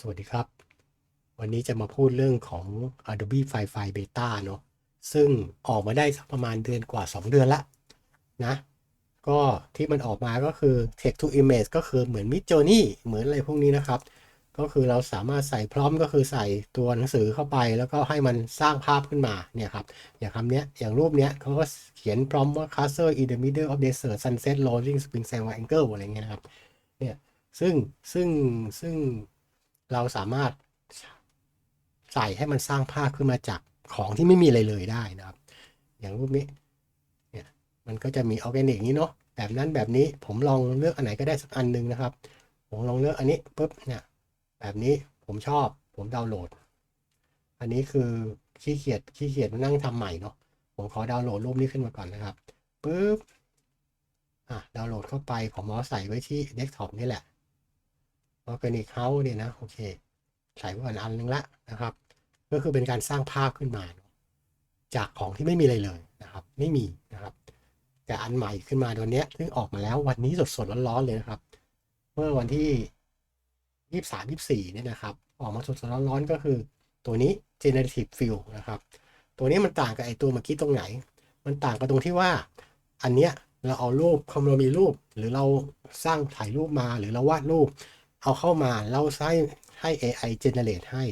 สวัสดีครับ วันนี้จะมาพูดเรื่องของ Adobe Firefly Beta เนอะซึ่งออกมาได้สักประมาณเดือนกว่า 2 เดือนละนะ ก็ที่มันออกมาก็คือ Text to Image ก็คือเหมือน Midjourney เหมือนอะไรพวกนี้นะครับ ก็คือเราสามารถใส่พร้อมก็คือใส่ตัวหนังสือเข้าไป แล้วก็ให้มันสร้างภาพขึ้นมาเนี่ยครับ อย่างคำเนี้ยอย่างรูปเนี้ยเขาก็เขียนพร้อมว่า Castle in the middle of desert sunset rolling spring triangle อะไรเงี้ยนะครับเนี่ยซึ่งซึ่งซึ่ง เราสามารถใส่ให้มันสร้างภาพขึ้นมาจากของที่ไม่มีอะไรเลยได้นะครับ อย่างรูปนี้เนี่ยมันก็จะมีออร์แกนิกนี้เนาะแบบนั้นแบบนี้ผมลองเลือกอันไหนก็ได้สักอันหนึ่งนะครับ ผมลองเลือกอันนี้ปุ๊บเนี่ยแบบนี้ผมชอบผมดาวน์โหลด อันนี้คือขี้เกียจขี้เกียจมานั่งทำใหม่เนาะผมขอดาวน์โหลดรูปนี้ขึ้นมาก่อนนะครับปุ๊บอะดาวน์โหลดเข้าไปผมเอาใส่ไว้ที่เดสก์ท็อปนี่แหละ Organic House เนี่ยนะโอเคใส่ไว้ก่อนอันนึงละนะครับ ก็คือเป็นการสร้างภาพขึ้นมา จากของที่ไม่มีอะไรเลยนะครับ ไม่มีนะครับแต่อันใหม่ขึ้นมาตัวเนี้ยซึ่งออกมาแล้ววันนี้สดๆร้อนๆเลยนะครับ เมื่อวันที่ยี่สามยี่สี่เนี่ยนะครับ ออกมาสดๆร้อนๆก็คือ ตัวนี้ generative fill นะครับ ตัวนี้มันต่างกับไอตัวเมื่อกี้ตรงไหน มันต่างกันตรงที่ว่า อันเนี้ยเราเอารูปคำเรามีรูป หรือเราสร้างถ่ายรูปมาหรือเราวาดรูป เอาเข้ามาเราใช้ให้ AI generate ให้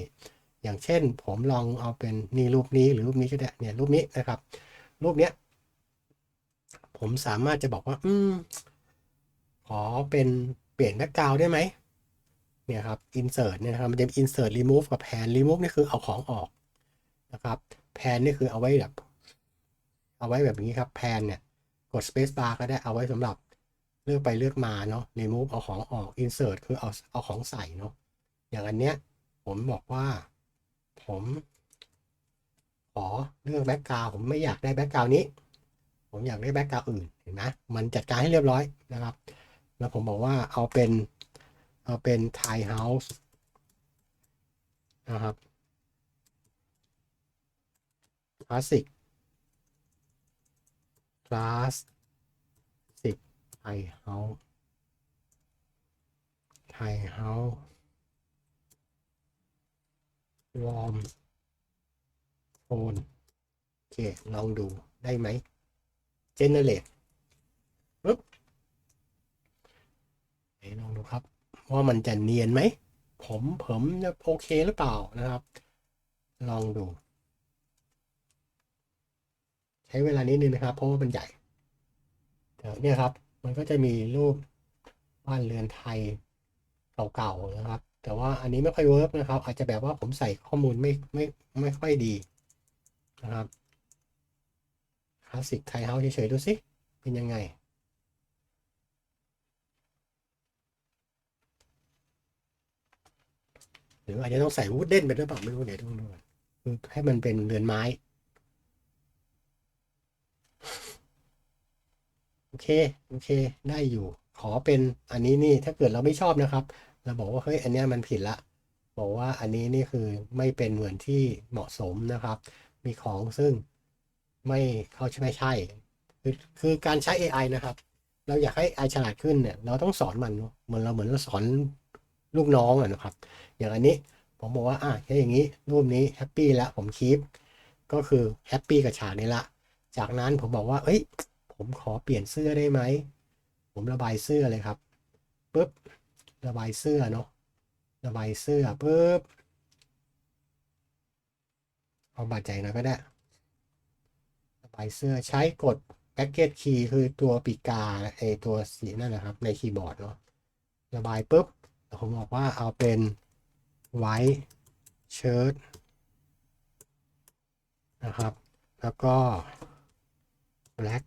อย่างเช่นผมลองเอาเป็นนี่รูปนี้หรือรูปนี้ก็ได้เนี่ยรูปนี้นะครับ รูปเนี้ยผมสามารถจะบอกว่า อืม ขอเป็นเปลี่ยนแบ็กกราวด์ได้ไหมเนี่ยครับ insert เนี่ยนะครับมันจะ insert remove กับ pan remove นี่คือเอาของออกนะครับ pan นี่คือเอาไว้แบบ เอาไว้แบบนี้ครับ pan เนี่ย กด space bar ก็ได้เอาไว้สำหรับ เลือกไปเลือกมาเนาะ remove เอาของออก insert คือเอาเอาของใส่เนาะ อย่างอันเนี้ยผมบอกว่า ผมขอเลือกแบ็กกราวผมไม่อยากได้แบ็กกราวนี้ ผมอยากได้แบ็กกราวอื่นเห็นไหมมันจัดการให้เรียบร้อยนะครับ แล้วผมบอกว่าเอาเป็นเอาเป็น Thai House นะครับคลาสสิกคลาสสิก ไทยเฮาไทยเฮาวอร์มโฟนโอเค ลองดูได้ไหม generate ปึ๊บไหนลองดูครับ ว่ามันจะเนียนไหม ผมผมจะโอเคหรือเปล่านะครับ ลองดู ใช้เวลานิดนึงนะครับ เพราะว่ามันใหญ่เนี่ยครับ มันก็จะมีรูปบ้านเรือนไทยเก่าๆนะครับ แต่ว่าอันนี้ไม่ค่อยเวิร์กนะครับ อาจจะแบบว่าผมใส่ข้อมูลไม่ไม่ไม่ค่อยดีนะครับคลาสสิกไทยเฮาเฉยๆดูสิเป็นยังไงหรืออาจจะต้องใส่วูดเด้นไปด้วยเปล่าไม่รู้เดี๋ยวต้องดูคือให้มันเป็นเรือนไม้ โอเค โอเค ได้อยู่ ขอเป็นอันนี้นี่ ถ้าเกิดเราไม่ชอบนะครับ เราบอกว่าเฮ้ย อันนี้มันผิดละ บอกว่าอันนี้นี่คือไม่เป็นเหมือนที่เหมาะสมนะครับ มีของซึ่งไม่เขาใช่ไม่ใช่ คือคือการใช้ AI นะครับ เราอยากให้ AI ฉลาดขึ้นเนี่ย เราต้องสอนมันเนอะเหมือนเราเหมือนเราสอนลูกน้องอะนะครับ อย่างอันนี้ผมบอกว่าอะแค่อย่างนี้ รูปนี้แฮปปี้แล้วผมคีปก็คือแฮปปี้กับฉากนี้ละ จากนั้นผมบอกว่า เอ้ย ผมขอเปลี่ยนเสื้อได้ไหม ผมระบายเสื้อเลยครับปุ๊บระบายเสื้อเนาะระบายเสื้อปุ๊บเอาบาดใจหน่อยก็ได้ระบายเสื้อใช้กด Package Key คือตัวปีกาไอตัวสีนั่นนะครับในคีย์บอร์ดเนาะระบายปุ๊บผมบอกว่าเอาเป็น white shirt นะครับ แล้วก็ black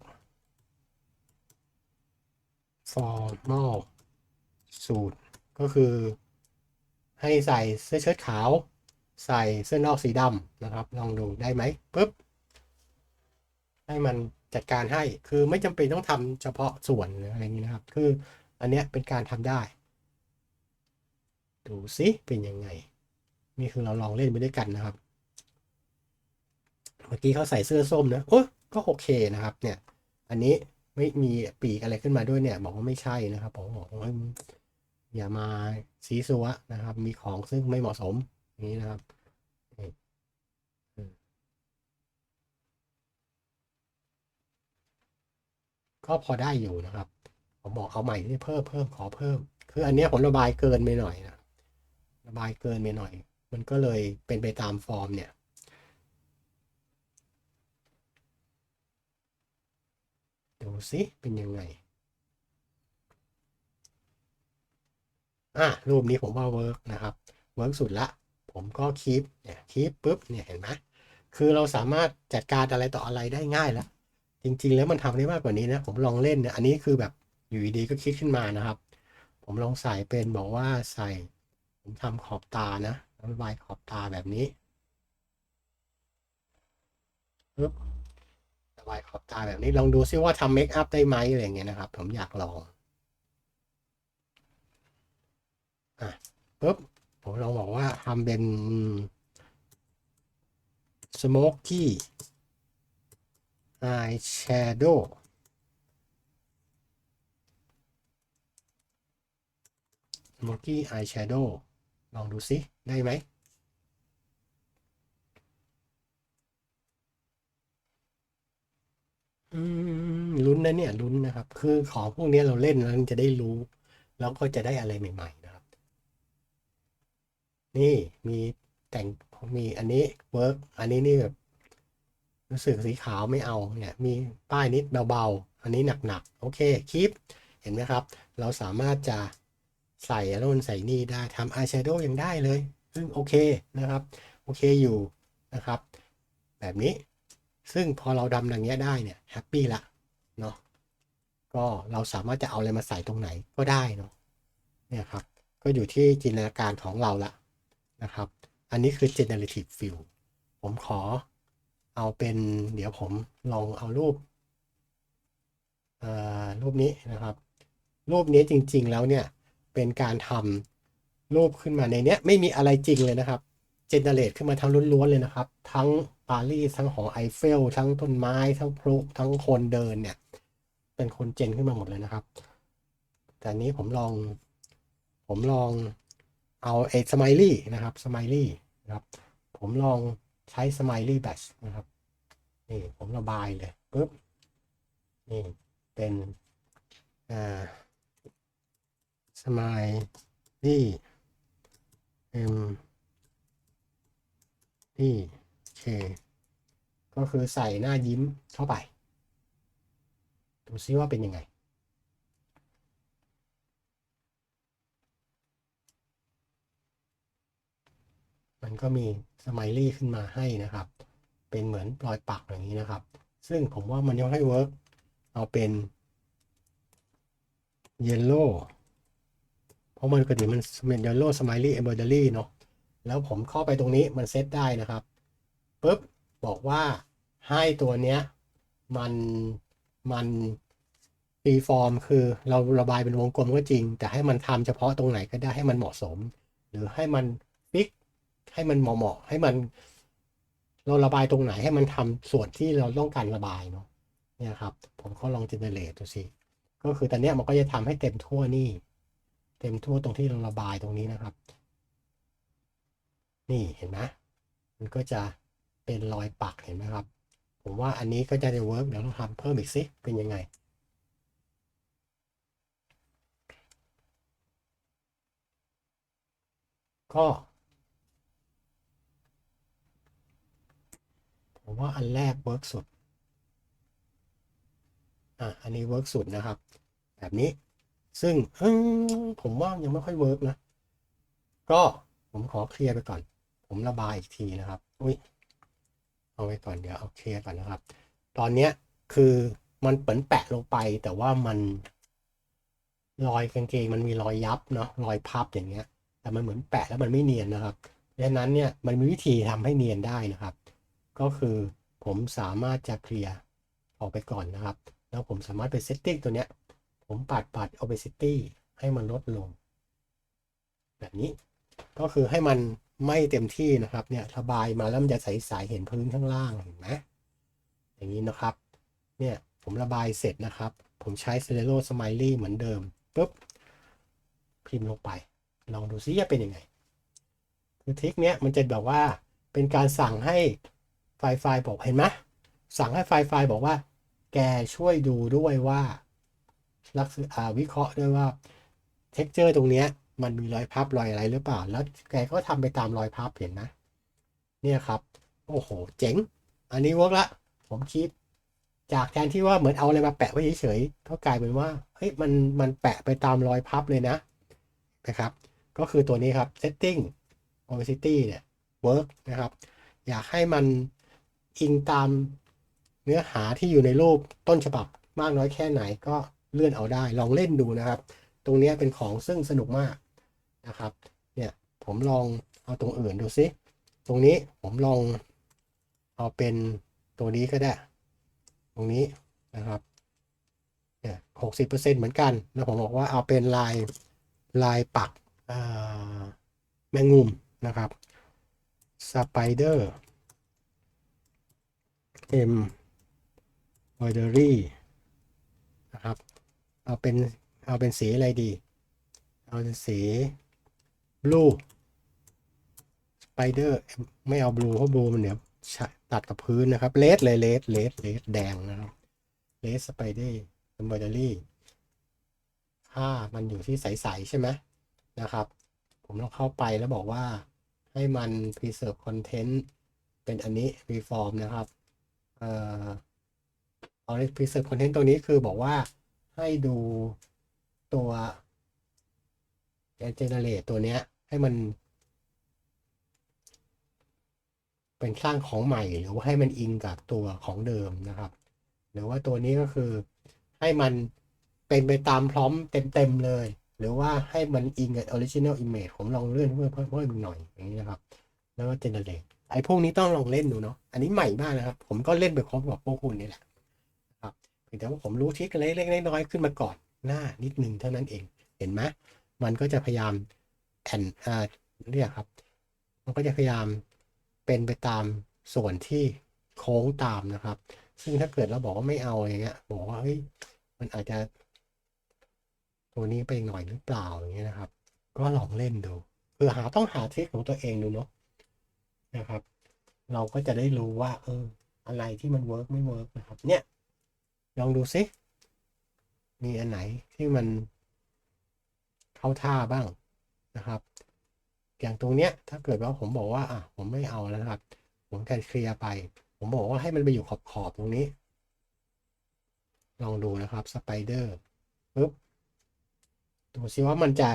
formal suit ก็คือให้ใส่เสื้อเชิ้ตขาว ใส่เสื้อนอกสีดำนะครับ ลองดูได้ไหมปุ๊บ ให้มันจัดการให้คือไม่จำเป็นต้องทำเฉพาะส่วนออะไรอย่างนี้นะครับ คืออันเนี้ยเป็นการทำได้ ดูสิเป็นยังไง นี่คือเราลองเล่นไปด้วยกันนะครับ เมื่อกี้เขาใส่เสื้อส้มนะโอ้ก็โอเคนะครับเนี่ย อันนี้ ไม่มีปีกอะไรขึ้นมาด้วยเนี่ย บอกว่าไม่ใช่นะครับผมบอกว่าอย่ามาซีซัวนะครับ มีของซึ่งไม่เหมาะสมนี้นะครับก็พอได้อยู่นะครับ ผมบอกเอาใหม่ที่เพิ่มเพิ่มขอเพิ่ม คืออันนี้ผมระบายเกินไปหน่อยนะ ระบายเกินไปหน่อย มันก็เลยเป็นไปตามฟอร์มเนี่ย สิเป็นยังไง อะรูปนี้ผมว่าเวิร์กนะครับเวิร์กสุดละ ผมก็คีปเนี่ยคีปปุ๊บเนี่ยเห็นไหมคือเราสามารถจัดการอะไรต่ออะไรได้ง่ายแล้ว จริงๆแล้วมันทำได้มากกว่านี้นะ ผมลองเล่นเนี่ยอันนี้คือแบบอยู่ดีๆก็คิดขึ้นมานะครับ ผมลองใส่เป็นบอกว่าใส่ ผมทำขอบตานะระบายขอบตาแบบนี้ปึ๊บ ระบายขอบตาแบบนี้ลองดูซิว่าทำเมคอัพได้ไหมอะไรเงี้ยนะครับ ผมอยากลองอะปุ๊บผมลองบอกว่าทำเป็น smoky eye shadow smoky eye shadow ลองดูสิได้ไหม อืมลุ้นนะเนี่ยลุ้นนะครับ คือของพวกนี้เราเล่นแล้วจะได้รู้ แล้วก็จะได้อะไรใหม่ ๆ นะครับ นี่มีแต่งมีอันนี้เวิร์กอันนี้นี่แบบรู้สึกสีขาวไม่เอาเนี่ย มีป้ายนิดเบาๆ อันนี้หนักๆ โอเคคลิปเห็นไหมครับ เราสามารถจะใส่โน่นใส่นี่ได้ทำอายแชโดว์ยังได้เลย ซึ่งโอเคนะครับ โอเคอยู่นะครับ แบบนี้ ซึ่งพอเราดำอย่างเงี้ยได้เนี่ยแฮปปี้ละเนาะก็เราสามารถจะเอาอะไรมาใส่ตรงไหนก็ได้เนาะเนี่ยครับ ก็อยู่ที่จินตนาการของเราละนะครับ อันนี้คือ generative fill ผมขอเอาเป็นเดี๋ยวผมลองเอารูปรูปนี้นะครับ รูปนี้จริงๆแล้วเนี่ย เป็นการทำรูปขึ้นมาในเนี้ยไม่มีอะไรจริงเลยนะครับ เจเนเรตขึ้นมาทั้งล้วนๆเลยนะครับ ทั้งปารีสทั้งหอไอเฟล ทั้งต้นไม้ ทั้งพลุทั้งคนเดินเนี่ย เป็นคนเจนขึ้นมาหมดเลยนะครับ แต่นี้ผมลอง ผมลองเอาไอ้สไมลี่นะครับสไมลี่นะครับ ผมลองใช้สไมลี่แบชนะครับนี่ผมระบายเลยปุ๊บนี่เป็นอ่าสไมลี่เอ็ม นี่โอเค ก็คือใส่หน้ายิ้มเข้าไป ดูซิว่าเป็นยังไง มันก็มีสไมลี่ขึ้นมาให้นะครับ เป็นเหมือนรอยปักอย่างนี้นะครับ ซึ่งผมว่ามันยังให้เวิร์กเอาเป็นเยลโล่เพราะมันปกติมันเป็นเยลโล่สไมลี่เอเบอร์เดอรี่เนาะ แล้วผมเข้าไปตรงนี้มันเซตได้นะครับปุ๊บบอกว่าให้ตัวเนี้ยมันมันฟรีฟอร์มคือเราระบายเป็นวงกลมก็จริง แต่ให้มันทำเฉพาะตรงไหนก็ได้ให้มันเหมาะสม หรือให้มันฟิกให้มันเหมาะๆให้มัน เราระบายตรงไหนให้มันทำส่วนที่เราต้องการระบายเนาะเนี่ยครับ ผมก็ลองจินเนเรตดูสิก็คือตอนเนี้ยมันก็จะทำให้เต็มทั่วนี่ เต็มทั่วตรงที่เราระบายตรงนี้นะครับ นี่เห็นไหมมันก็จะเป็นรอยปักเห็นไหมครับ ผมว่าอันนี้ก็จะได้เวิร์กเดี๋ยวเราทำเพิ่มอีกสิเป็นยังไง ก็ผมว่าอันแรกเวิร์กสุด อะ อันนี้เวิร์กสุดนะครับ แบบนี้ ซึ่งผมว่ายังไม่ค่อยเวิร์กนะ ก็ผมขอเคลียร์ไปก่อน ผมระบายอีกทีนะครับ อุ้ยเอาไว้ก่อนเดี๋ยวเอาเคลียร์ก่อนนะครับ ตอนเนี้ยคือมันเปินแปะลงไปแต่ว่ามันรอยกางเกงมันมีรอยยับเนาะรอยพับอย่างเงี้ย แต่มันเหมือนแปะแล้วมันไม่เนียนนะครับดังนั้นเนี่ยมันมีวิธีทำให้เนียนได้นะครับ ก็คือผมสามารถจะเคลียร์ออกไปก่อนนะครับ แล้วผมสามารถไปเซตติ้งตัวเนี้ย ผมปัดปัด opacity ให้มันลดลง แบบนี้ก็คือให้มัน ไม่เต็มที่นะครับ เนี่ยระบายมาแล้วมันจะใสๆเห็นพื้นข้างล่างเห็นไหมอย่างนี้นะครับ เนี่ยผมระบายเสร็จนะครับ ผมใช้ c e l e r o Smiley เหมือนเดิมปุ๊บพิมพ์ลงไป ลองดูซิจะเป็นยังไงคือทริคเนี้ยมันจะแบบว่าเป็นการสั่งให้ไฟล์ไฟล์บอกเห็นไหมสั่งให้ไฟล์ไฟล์บอกว่า แกช่วยดูด้วยว่าลักษณะอ่าวิเคราะห์ด้วยว่าเท็กเจอร์ตรงเนี้ย มันมีรอยพับรอยอะไรหรือเปล่า แล้วแกก็ทำไปตามรอยพับเห็นไหมเนี่ยครับ โอ้โห เจ๋ง อันนี้เวิร์กละ ผมคิด จากแทนที่ว่าเหมือนเอาอะไรมาแปะไว้เฉยๆ ก็กลายเป็นว่า เฮ้ย มัน มันแปะไปตามรอยพับเลยนะ นะครับ ก็คือตัวนี้ครับ setting opacity เนี่ย work นะครับ อยากให้มันอิงตามเนื้อหาที่อยู่ในรูปต้นฉบับมากน้อยแค่ไหนก็เลื่อนเอาได้ ลองเล่นดูนะครับ ตรงนี้เป็นของซึ่งสนุกมาก นะครับ เนี่ยผมลองเอาตรงอื่นดูซิ ตรงนี้ผมลองเอาเป็นตัวนี้ก็ได้ ตรงนี้นะครับเนี่ยหกสิบเปอร์เซ็นต์เหมือนกัน แล้วผมบอกว่าเอาเป็นลายลายปักแมงมุมนะครับสไปเดอร์เอ็มบอยเดอรี่นะครับ เอาเป็น เอาเป็นสีอะไรดี เอาเป็นสี บลูสไปเดอร์ไม่เอาบลูเพราะบลูมันเดี๋ยวตัดกับพื้นนะครับเลดเลยเลดเลดเลดแดงนะครับเลดสไปเดอร์เอมบอยเดอรี่ค่ามันอยู่ที่ใส ๆ ใช่ไหมนะครับ ผมต้องเข้าไปแล้วบอกว่าให้มัน preserve content เป็นอันนี้ reform นะครับเอ่อเอา preserve content ตัวนี้คือบอกว่าให้ดูตัว generate ตัวเนี้ย ให้มัน เป็นสร้างของใหม่หรือว่าให้มันอิงกับตัวของเดิมนะครับ หรือว่าตัวนี้ก็คือให้มันเป็นไปตามพร้อมเต็มๆเลย หรือว่าให้มันอิงกับ original image ผมลองเลื่อนเพิ่มเพิ่มหน่อยอย่างนี้นะครับ แล้วก็ generate ไอ้พวกนี้ต้องลองเล่นดูเนาะอันนี้ใหม่มากนะครับ ผมก็เล่นไปครบกับพวกคุณนี่แหละนะครับเพียงแต่ว่าผมรู้ทริคเล็กๆน้อยๆขึ้นมาก่อนหน้านิดนึงเท่านั้นเองเห็นไหมมันก็จะพยายาม แอนอ่าเรียกครับ มันก็จะพยายามเป็นไปตามส่วนที่โค้งตามนะครับ ซึ่งถ้าเกิดเราบอกว่าไม่เอาอย่างเงี้ย บอกว่าเฮ้ยมันอาจจะ ตัวนี้ไปหน่อยหรือเปล่าอย่างเงี้ยนะครับ ก็ลองเล่นดูเพื่อหาต้องหาทริคของตัวเองดูเนาะนะครับ เราก็จะได้รู้ว่า เออ อะไรที่มันเวิร์กไม่เวิร์กนะครับ เนี่ย ลองดูซิมีอันไหนที่มันเข้าท่าบ้าง นะครับ อย่างตรงเนี้ยถ้าเกิดว่าผมบอกว่าอะผมไม่เอาแล้วนะครับ ผมการเคลียร์ไป ผมบอกว่าให้มันไปอยู่ขอบขอบตรงนี้ ลองดูนะครับสไปเดอร์ปึ๊บดูซิว่ามันจะ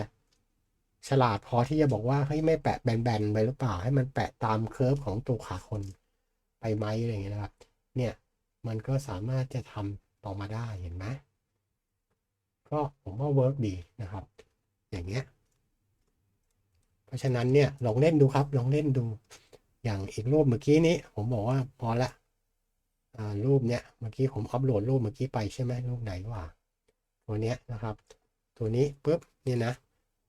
ฉลาดพอที่จะบอกว่าเฮ้ยไม่แปะแบนๆไปหรือเปล่า ให้มันแปะตามเคอร์ฟของตัวขาคนไปไหมอะไรอย่างเงี้ยนะครับ เนี่ยมันก็สามารถจะทำออมาได้เห็นไหมก็ผมว่าเวิร์กดีนะครับ อย่างเงี้ย เพราะฉะนั้นเนี่ยลองเล่นดูครับ ลองเล่นดู อย่างอีกรูปเมื่อกี้นี้ ผมบอกว่าพอละรูปเนี้ยเมื่อกี้ผมอัปโหลดรูปเมื่อกี้ไปใช่ไหมรูปไหนว่าตัวเนี้ยนะครับ ตัวนี้ปุ๊บเนี่ยนะ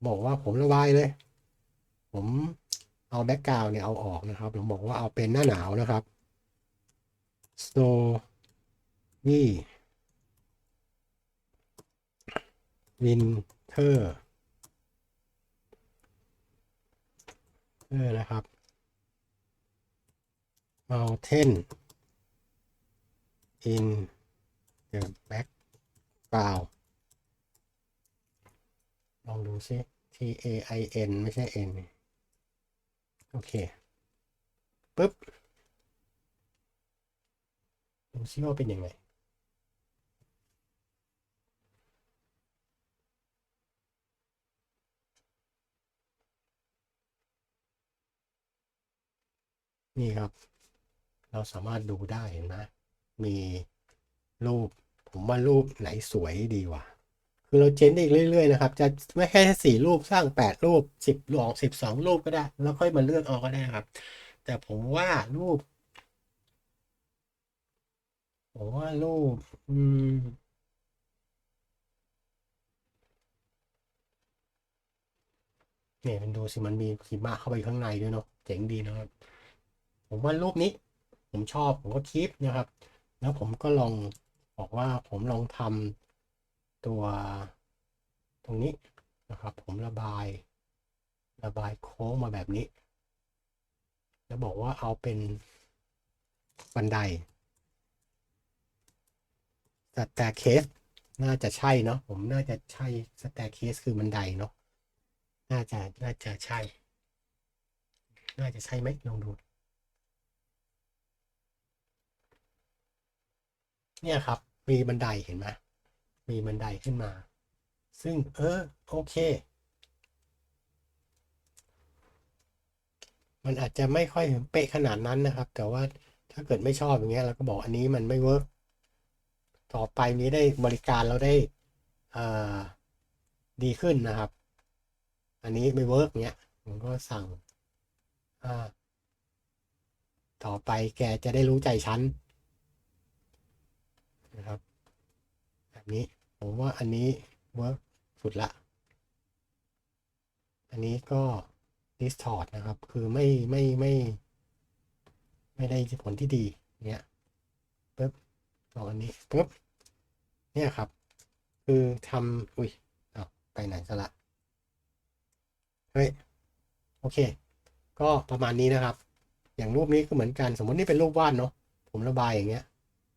บอกว่าผมระบายเลย ผมเอาแบ็กกราวน์เนี่ยเอาออกนะครับผมบอกว่าเอาเป็นหน้าหนาวนะครับ snow y winter เอ เอนะครับ mountain in the background ลองดูซิ T A I N ไม่ใช่ N โอเคปุ๊บ ดูซิว่าเป็นยังไง นี่ครับ เราสามารถดูได้เห็นไหมมีรูป ผมว่ารูปไหนสวยดีวะคือเราเจนได้อีกเรื่อยๆนะครับ จะไม่แค่สี่รูปสร้างแปดรูปสิบลองสิบสองรูปก็ได้ แล้วค่อยมาเลือกเอาก็ได้ครับ แต่ผมว่ารูปผมว่ารูป อืมเนี่ยมันดูสิมันมีหิมะเข้าไปข้างในด้วยเนาะเจ๋งดีนะครับ ผมว่ารูปนี้ ผมชอบผมก็คลิปนะครับ แล้วผมก็ลองบอกว่าผมลองทำตัวตรงนี้นะครับ ผมระบาย ระบายโค้งมาแบบนี้ แล้วบอกว่าเอาเป็นบันไดสแตร์เคสน่าจะใช่เนาะผมน่าจะใช่สแตร์เคสคือบันไดเนาะน่าจะน่าจะใช่ น่าจะใช่ไหมลองดู เนี่ยครับ มีบันไดเห็นไหมมีบันไดขึ้นมา ซึ่งเออโอเค มันอาจจะไม่ค่อยเป๊ะขนาดนั้นนะครับ แต่ว่าถ้าเกิดไม่ชอบอย่างเงี้ยเราก็บอกอันนี้มันไม่เวิร์กต่อไปนี้ได้บริการเราได้ดีขึ้นนะครับ อันนี้ไม่เวิร์กเงี้ยผมก็สั่งอ่าต่อไปแกจะได้รู้ใจฉัน นะครับแบบนี้ผมว่าอันนี้เวิร์กสุดละ อันนี้ก็ distort นะครับ คือไม่ไม่ไม่ ไม่ได้ผลที่ดีเนี่ยปึ๊บลองอันนี้ปึ๊บเนี่ยครับ คือทำอุ้ยเอาไปไหนซะละเฮ้ยโอเค ก็ประมาณนี้นะครับ อย่างรูปนี้ก็เหมือนกัน สมมตินี่เป็นรูปวาดเนาะผมระบายอย่างเงี้ย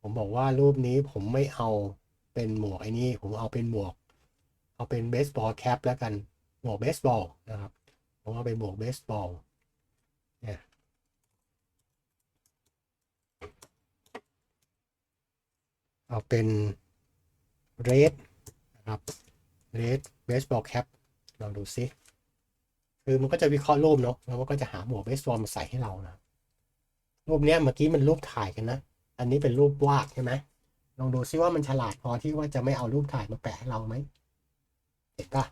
ผมบอกว่ารูปนี้ผมไม่เอาเป็นหมวกไอ้นี่ผมเอาเป็นหมวก เอาเป็นเบสบอลแคปแล้วกันหมวกเบสบอลนะครับผมเอาเป็นหมวกเบสบอลเนี่ยเอาเป็นเรดนะครับเรดเบสบอลแคปลองดูซิคือมันก็จะวิเคราะห์รูปเนาะแล้วมันก็จะหาหมวกเบสบอลมาใส่ให้เรานะรูปเนี้ยเมื่อกี้มันรูปถ่ายกันนะ อันนี้เป็นรูปวาดใช่ไหมลองดูซิว่ามันฉลาดพอที่ว่าจะไม่เอารูปถ่ายมาแปะให้เราไหมเห็นปะ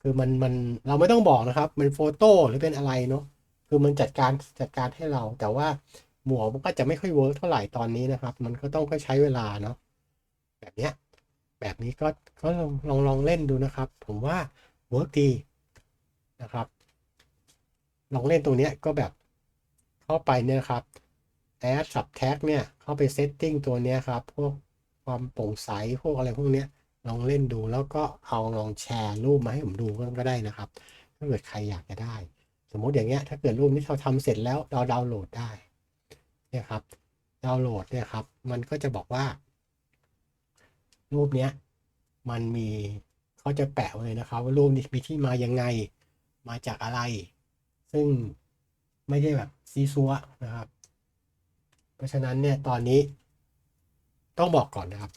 คือมันมันเราไม่ต้องบอกนะครับ มันโฟโต้หรือเป็นอะไรเนาะคือมันจัดการจัดการให้เรา แต่ว่าหมวกมันก็จะไม่ค่อยเวิร์กเท่าไหร่ตอนนี้นะครับ มันก็ต้องก็ใช้เวลาเนาะแบบเนี้ยแบบนี้ก็ก็ลองลองลองเล่นดูนะครับ ผมว่าเวิร์กดีนะครับ ลองเล่นตรงเนี้ยก็แบบเข้าไปเนี่ยครับ add subtract เนี่ย เข้าไป setting ตัวเนี้ยครับ พวกความโปร่งใส พวกอะไรพวกเนี้ย ลองเล่นดูแล้วก็เอาลองแชร์รูปมาให้ผมดูก็ได้นะครับ ถ้าเกิดใครอยากจะได้ สมมติอย่างเงี้ย ถ้าเกิดรูปนี้เราทำเสร็จแล้วเราดาวน์โหลดได้เนี่ยครับ ดาวน์โหลดเนี่ยครับ มันก็จะบอกว่า รูปเนี้ย มันมีเขาจะแปะไว้เลยนะครับ ว่ารูปนี้มีที่มายังไง มาจากอะไร ซึ่งไม่ได้แบบซีซัวนะครับ เพราะฉะนั้นเนี่ยตอนนี้ต้องบอกก่อนนะครับ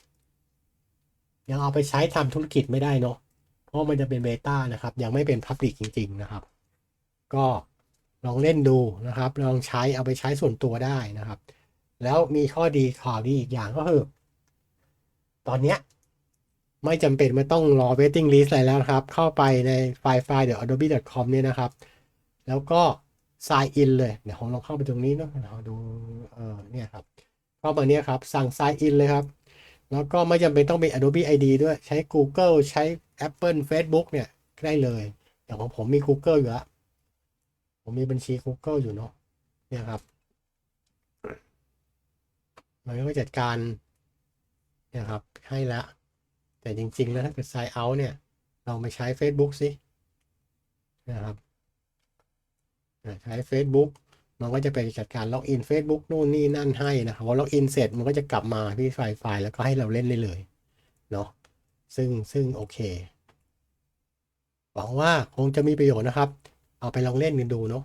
ยังเอาไปใช้ทำธุรกิจไม่ได้เนาะเพราะมันจะเป็นเบต้านะครับ ยังไม่เป็นพับลิกจริง ๆ นะครับ ก็ลองเล่นดูนะครับ ลองใช้เอาไปใช้ส่วนตัวได้นะครับ แล้วมีข้อดีข่าวดีอีกอย่างก็คือ ตอนเนี้ยไม่จำเป็นไม่ต้องรอ waiting list อะไรแล้วนะครับ เข้าไปในไฟล์ไฟล์ adobe.com เนี่ยนะครับ แล้วก็ sign in เลยเดี๋ยวผมลองเข้าไปตรงนี้เนาะเราดูเออเนี่ยครับเข้ามาเนี่ยครับสั่ง sign in เลยครับ แล้วก็ไม่จำเป็นต้องเป็น Adobe ID ด้วยใช้ Google ใช้ Apple Facebook เนี่ยได้เลยอย่างของผมมี Google อยู่ล้วผมมีบัญชี Google อยู่เนาะเนี่ยครับมันก็จัดการเนี่ยครับให้ละแต่จริง ๆ แล้วถ้าเกิด sign out เนี่ย เราไปใช้ Facebook สินะครับ ใช้ Facebook มันก็จะไปจัดการล็อกอิน Facebook นู่นนี่นั่นให้นะครับพอล็อกอินเสร็จมันก็จะกลับมาที่ไฟล์ไฟล์แล้วก็ให้เราเล่นได้เลยเนาะซึ่งซึ่งโอเคหวังว่าคงจะมีประโยชน์นะครับ เอาไปลองเล่นกันดูเนาะ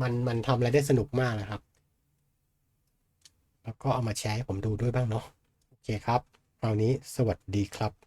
มันมันทำอะไรได้สนุกมากนะครับ แล้วก็เอามาแชร์ให้ผมดูด้วยบ้างเนาะโอเคครับคราวนี้สวัสดีครับ